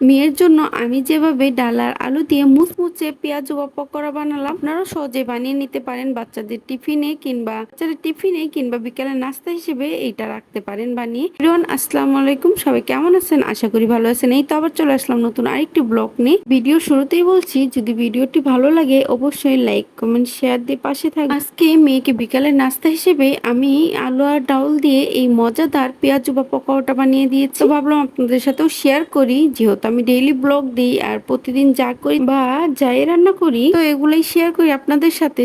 মেয়ের জন্য আমি যেভাবে ডাল আর আলু দিয়ে মুচমুচে পেঁয়াজ বা পকোড়া বানালাম, আপনারাও সহজে বানিয়ে নিতে পারেন বাচ্চাদের টিফিনে কিংবা বাচ্চাদের টিফিনে কিংবা বিকেলের নাস্তা হিসেবে এইটা রাখতে পারেন বানিয়ে। রিওয়ান আসসালামু আলাইকুম, সবাই কেমন আছেন? আশা করি ভালো আছেন। এই তো আবার চলে আসলাম নতুন আরেকটি ব্লগ নিয়ে। ভিডিও শুরুতেই বলছি, যদি ভিডিওটি ভালো লাগে অবশ্যই লাইক, কমেন্ট, শেয়ার দিয়ে পাশে থাকবে আজকে মেয়েকে বিকালের নাস্তা হিসেবে আমি আলু আর ডাউল দিয়ে এই মজাদার পেঁয়াজ বা পকোড়াটা বানিয়ে দিয়েছি। ভাবলাম আপনাদের সাথেও শেয়ার করি, যেহেতু আমি ডেইলি ব্লগ দিই আর প্রতিদিন যা করি বা যাই রান্না করি, তো এগুলাই শেয়ার করি আপনাদের সাথে।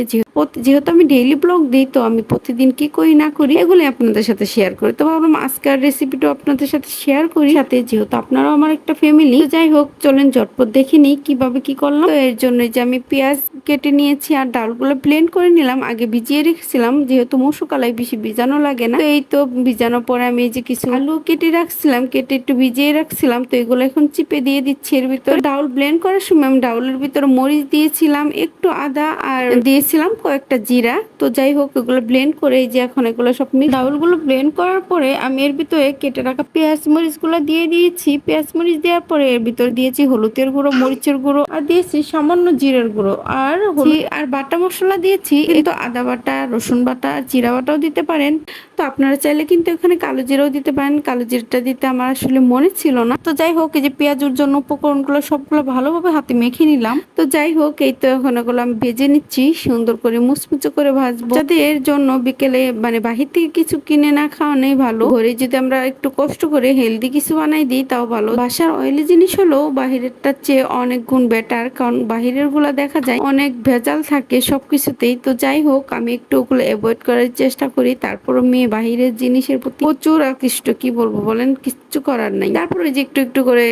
যেহেতু আমি ডেইলি ব্লগ দিই, তো আমি প্রতিদিন কি করি, না করি, এগুলোই আপনাদের সাথে শেয়ার করি। তো ভাবলাম আজকের রেসিপিটাও আপনাদের সাথে শেয়ার করি। সাথে যেহেতু আপনারাও আমার একটা ফ্যামিলি যাই হোক, চলেন ঝটপট দেখে নিই কীভাবে কি করলাম। তো এর জন্য যে আমি পেঁয়াজ কেটে নিয়েছি আর ডালগুলো ব্লেন্ড করে নিলাম। আগে ভিজিয়ে রেখেছিলাম, যেহেতু মসু বেশি ভিজানো লাগে না। তো এই তো ভিজানোর পরে আমি এই যে কিছু আলু কেটে রাখছিলাম, কেটে একটু ভিজিয়ে রাখছিলাম। তো এগুলো এখন চিপে দিয়ে দিচ্ছি এর ভিতরে। ডাউল ব্লেন্ড করার সময় আমি ডাউলের ভিতরে মরিচ দিয়েছিলাম, একটু আদা আর দিয়েছিলাম কয়েকটা জিরা। তো যাই হোক, এগুলো ব্লেন্ড করে এই যে এখন এগুলো সব ডাউলগুলো ব্লেন্ড করার পরে আমি এর ভিতরে কেটে রাখা পেঁয়াজ মরিচগুলো দিয়ে দিয়েছি। পেঁয়াজ মরিচ দেওয়ার পরে এর ভিতরে দিয়েছি হলুদের গুঁড়ো, মরিচের গুঁড়ো, আর দিয়েছি সামান্য জিরের গুঁড়ো। আর আর বাটা মশলা দিয়েছি কিন্তু আদা বাটা, রসুন বাটা, জিরা বাটাও দিতে পারেন। তো আপনারা চাইলে কিন্তু এখানে কালো জিরাও দিতে পারেন। কালো জিরাটা দিতে আমার আসলে মনে ছিল না। তো যাই হোক, এই যে পেঁয়াজের জন্য উপকরণগুলো সবগুলো ভালোভাবে হাতে মেখে নিলাম। তো যাই হোক, এই তো এখন এগুলো আমি ভেজে নিচ্ছি, সুন্দর করে মুচমুচে করে ভাজবো। যাতে এর জন্য বিকেলে মানে বাহির থেকে কিছু কিনে না খাওয়ানোই ভালো। ঘরে যদি আমরা একটু কষ্ট করে হেলদি কিছু বানাই দিই, তাও ভালো। বাসার অয়েলি জিনিস হলো বাহিরেরটার চেয়ে অনেক গুণ বেটার কারণ বাহিরেরগুলা দেখা যায় অনেক ভেজাল থাকে সবকিছুতেই। তো যাই হোক, আমি একটু ওগুলো অ্যাভয়েড করার চেষ্টা করি। তারপর মেয়ে বাহিরের জিনিসের প্রতি প্রচুর আকৃষ্ট, কি বলব বলেন? কিচ্ছু করার নাই। তারপরে যে একটু একটু করে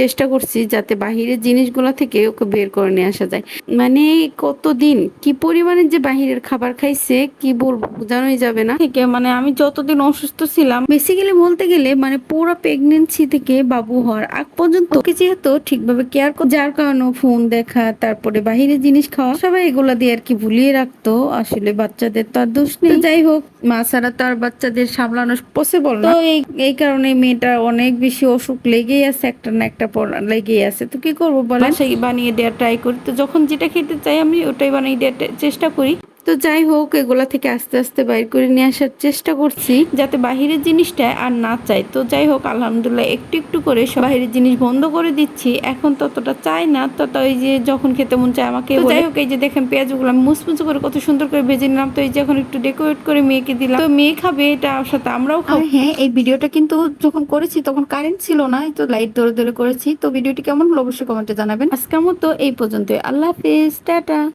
চেষ্টা করছি যাতে বাহিরের জিনিসগুলো থেকে ওকে বের করে নিয়ে আসা যায়। মানে কতদিন কি পরিমাণে যে বাহিরের খাবার খাইছে কি বলব বোঝানোই যাবে না। থেকে মানে আমি যতদিন অসুস্থ ছিলাম বেসিক্যালি বলতে গেলে মানে পুরো প্রেগনেন্সি থেকে বাবু হওয়ার আগ পর্যন্ত ওকে যেহেতু ঠিকভাবে কেয়ার যার কারণে ফোন দেখা তারপরে বাহিরের জিনিস খাওয়া সবাই এগুলা দিয়ে আর কি ভুলিয়ে রাখতো। আসলে বাচ্চাদের তো আর দোষ নেই। যাই হোক মা ছাড়া তো আর বাচ্চাদের সামলানো পসিবল না। তো এই এই কারণে মেয়েটা অনেক বেশি অসুখ লেগেই আছে একটা না একটা পড়া লেগেই আছে। তো কি করব বলেন? সেই বানিয়ে দেওয়ার ট্রাই করি। তো যখন যেটা খেতে চাই আমি ওটাই বানিয়ে দেওয়ার চেষ্টা করি। তো যাই হোক এগুলা থেকে আস্তে আস্তে বাইর করে নিয়ে আসার চেষ্টা করছি। যাতে বাহিরের জিনিসটা আর না চাই। তো যাই হোক আলহামদুলিল্লাহ একটু একটু করে সব বাহিরের জিনিস বন্ধ করে দিচ্ছি। এখন ততটা চাই না তত ওই যে যখন খেতে মন চায় আমাকে যাই হোক এই যে দেখেন পেঁয়াজগুলো আমি মুচমুচে করে কত সুন্দর করে ভেজে নিলাম। তো এই যে এখন একটু ডেকোরেট করে মেয়েকে দিলাম। তো মেয়ে খাবে এটা সাথে আমরাও খাব। হ্যাঁ এই ভিডিওটা কিন্তু যখন করেছি তখন কারেন্ট ছিল না তো লাইট ধরে ধরে করেছি। তো ভিডিওটি কেমন হলো অবশ্যই কমেন্টে জানাবেন। আজকের মতো এই পর্যন্ত আল্লাহ হাফিজ টাটা।